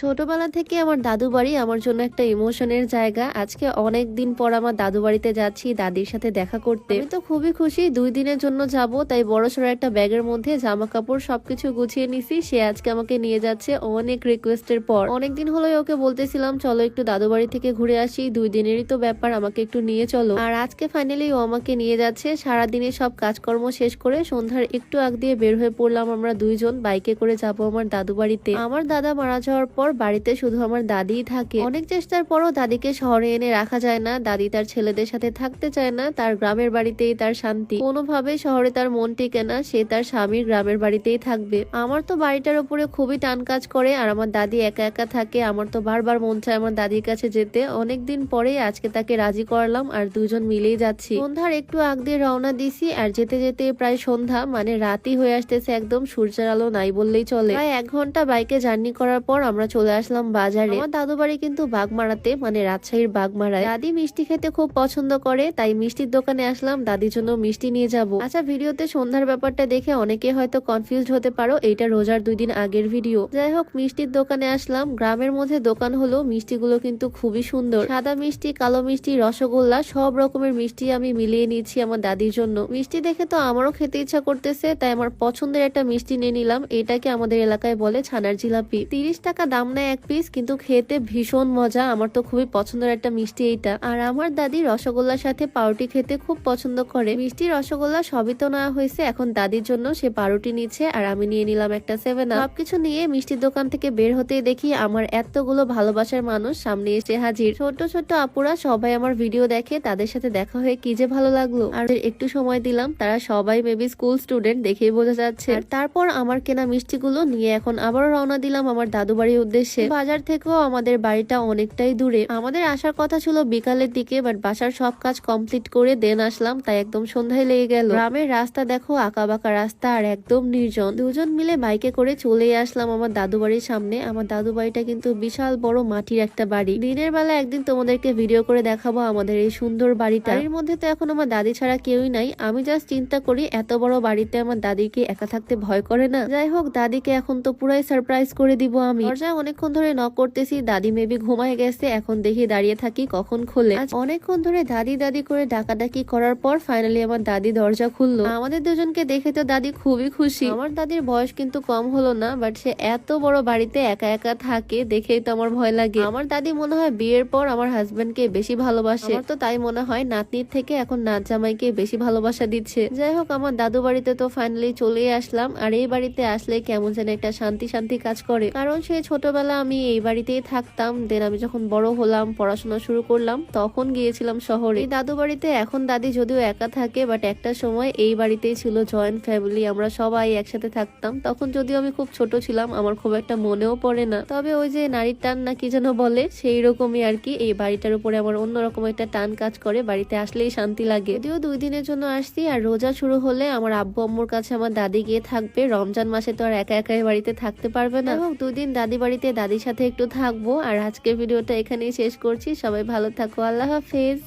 ছোটবেলা থেকে আমার দাদু বাড়ি আমার জন্য একটা ইমোশনের জায়গা। আজকে অনেক দিন পর আমার দাদু বাড়িতে যাচ্ছি, দাদির সাথে দেখা করতে। আমি তো খুবই খুশি, দুই দিনের জন্য যাব, তাই বড় সড়ো একটা ব্যাগের মধ্যে জামা কাপড় সবকিছু গুছিয়ে নিছি। সে আজকে আমাকে নিয়ে যাচ্ছে অনেক রিকোয়েস্টের পর। অনেকদিন হলো ওকে বলতেছিলাম, চলো একটু দাদু বাড়ি থেকে ঘুরে আসি, দুই দিনেরই তো ব্যাপার, আমাকে একটু নিয়ে চলো। আর আজকে ফাইনালি ও আমাকে নিয়ে যাচ্ছে সারাদিনে সব কাজকর্ম শেষ করে সন্ধ্যার একটু আগ দিয়ে বের হয়ে পড়লাম আমরা দুইজন বাইকে করে যাব আমার দাদু বাড়িতে। আমার দাদা মারা যাওয়ার পর বাড়িতে শুধু আমার দাদিই থাকে। অনেক চেষ্টার পরও দাদিকে শহরে এনে রাখা যায় না। দাদি তার ছেলেদের সাথে থাকতে চায় না। তার গ্রামের বাড়িতেই তার শান্তি। কোনোভাবে শহরে তার মন টিকে না, সে তার স্বামীর গ্রামের বাড়িতেই থাকবে। আমার তো বাড়িটার উপরে খুবই টান কাজ করে, আর আমার দাদি একা একা থাকে। আমার তো বারবার মন চায় আমার দাদির কাছে যেতে। অনেকদিন পরেই আজকে তাকে রাজি করালাম, আর দুজন মিলেই যাচ্ছি। সন্ধ্যার একটু আগ দিয়ে রওনা দিছি, আর যেতে যেতে প্রায় সন্ধ্যা মানে রাতই হয়ে আসতেছে একদম। সূর্যের আলো নাই বললেই চলে। প্রায় এক ঘণ্টা বাইকে জার্নি করার পর আমরা চলে আসলাম বাজারে। আমার দাদু বাড়ি কিন্তু বাগমারাতে মানে রাজশাহীর বাগমারায়। দাদি মিষ্টি খেতে খুব পছন্দ করে, তাই মিষ্টির দোকানে আসলাম, দাদির জন্য মিষ্টি নিয়ে যাব। আচ্ছা ভিডিওতে সন্ধ্যার ব্যাপারটা দেখে অনেকে হয়তো কনফিউজড হতে পারো, এইটা রোজার দুই দিন আগের ভিডিও। যাই হোক, মিষ্টির দোকানে আসলাম, গ্রামের মধ্যে দোকান হলো, মিষ্টিগুলো কিন্তু খুবই সুন্দর। সাদা মিষ্টি, কালো মিষ্টি, রসগোল্লা, সব রকমের মিষ্টি আমি মিলিয়ে নিয়েছি আমার দাদির জন্য। মিষ্টি দেখে তো আমারও খেতে ইচ্ছা করতেছে, তাই আমার পছন্দের একটা মিষ্টি নিয়ে নিলাম, এটাকে আমাদের এলাকায় বলে ছানার জিলাপি। তিরিশ টাকা দাম নেয় এক পিস কিন্তু খেতে ভীষণ মজা। আমার তো খুবই পছন্দের একটা মিষ্টি এইটা। আর আমার দাদি রসগোল্লার সাথে পাউরুটি খেতে খুব পছন্দ করে। মিষ্টি রসগোল্লা সবই তো নেওয়া হয়েছে, এখন দাদির জন্য সে পাউরুটি নিচ্ছে আর আমি নিয়ে নিলাম একটা সেভেন সবকিছু নিয়ে মিষ্টির দোকান থেকে বের হতেই দেখি আমার এতগুলো ভালোবাসার মানুষ সামনে এসে হাজির। ছোট ছোট আপুরা সবাই আমার ভিডিও দেখে, তাদের সাথে দেখা হয়ে কি যে ভালো লাগল। আর একটু সময় দিলাম, তারা সবাই মেবি স্কুল স্টুডেন্ট দেখেই বোঝা যাচ্ছে। তারপর আমার কেনা মিষ্টিগুলো নিয়ে এখন আবারও রওনা দিলাম আমার দাদু বাড়ির উদ্দেশ্যে বাজার থেকেও আমাদের বাড়িটা অনেকটাই দূরে। আমাদের আসার কথা ছিল বিকালের দিকে বাট বাসার সব কাজ কমপ্লিট করে দেন আসলাম, তাই একদম সন্ধ্যায় লেগে গেল। গ্রামের রাস্তা দেখো আঁকা বাঁকা রাস্তা আর একদম নির্জন। দুজন মিলে বাইকে করে চলে আসলাম আমার দাদু বাড়ির সামনে। আমার দাদু বাড়িটা কিন্তু বিশাল বড় মাটির একটা বাড়ি। দিনের বেলা একদিন তোমাদেরকে ভিডিও করে দেখাবো আমাদের এই সুন্দর বাড়িটা। এর মধ্যে তো এখন আমার দাদি ছাড়া কেউই নাই। আমি জাস্ট চিন্তা করি, এত বড় বাড়িতে আমার দাদিকে একা থাকতে ভয় করে না? যাই হোক, দাদিকে এখন তো পুরাই সারপ্রাইজ করে দিব আমি। দরজায় অনেকক্ষণ ধরে নক করতেছি, দাদি মেবি ঘুমায় গেছে, এখন দেখি দাঁড়িয়ে থাকি কখন খোলে। অনেকক্ষণ ধরে দাদি দাদি করে ডাকাডাকি করার পর ফাইনালি আমার দাদি দরজা খুললো। আমাদের দুজনকে দেখে তো দাদি খুবই খুশি। আমার দাদির বয়স কিন্তু কম হলো না বাট সে এত বড় বাড়িতে একা একা থাকে, দেখেই তো আমার ভয় লাগে। আমার দাদি মনে হয় বিয়ের পর আমার হাজবেন্ডকে বেশি ভালোবাসে। তো তাই মনে হয়, নাতনির থেকে এখন নাত জামাইকে বেশি ভালোবাসা দিচ্ছে। যাই হোক, আমার দাদু বাড়িতে তো ফাইনালি চলে আসলাম, আর এই বাড়িতে আসলে কেমন যেন একটা শান্তি শান্তি কাজ করে। কারণ সেই ছোটবেলা আমি এই বাড়িতেই থাকতাম। দেন আমি যখন বড় হলাম, পড়াশোনা শুরু করলাম, তখন গিয়েছিলাম শহরে। দাদু বাড়িতে এখন দাদি যদিও একা থাকে বাট একটা সময় এই বাড়িতেই ছিল জয়েন্ট ফ্যামিলি আমরা সবাই একসাথে থাকতাম। তখন যদিও আমি খুব ছোট ছিলাম, আমার খুব একটা মনেও পড়ে না। তবে ওই যে নারীর টান না কি যেন বলে সেই রকমই আর কি। এই বাড়িটার উপরে আমার অন্যরকম একটা টান কাজ করে, বাড়িতে আসলেই শান্তি লাগে। যদিও দুই দিনের জন্য আসছি, আর রোজা শুরু হলে আমার আব্বু আম্মুর কাছে আমার দাদি গিয়ে থাকবে। রমজান মাসে তো আর একা একা এই বাড়িতে থাকতে পারবে না। হোক দুই দিন দাদি বাড়িতে দাদির সাথে একটু থাকব। আর আজকের ভিডিওটা এখানেই শেষ করছি। সবাই ভালো থাকো। আল্লাহ হাফেজ।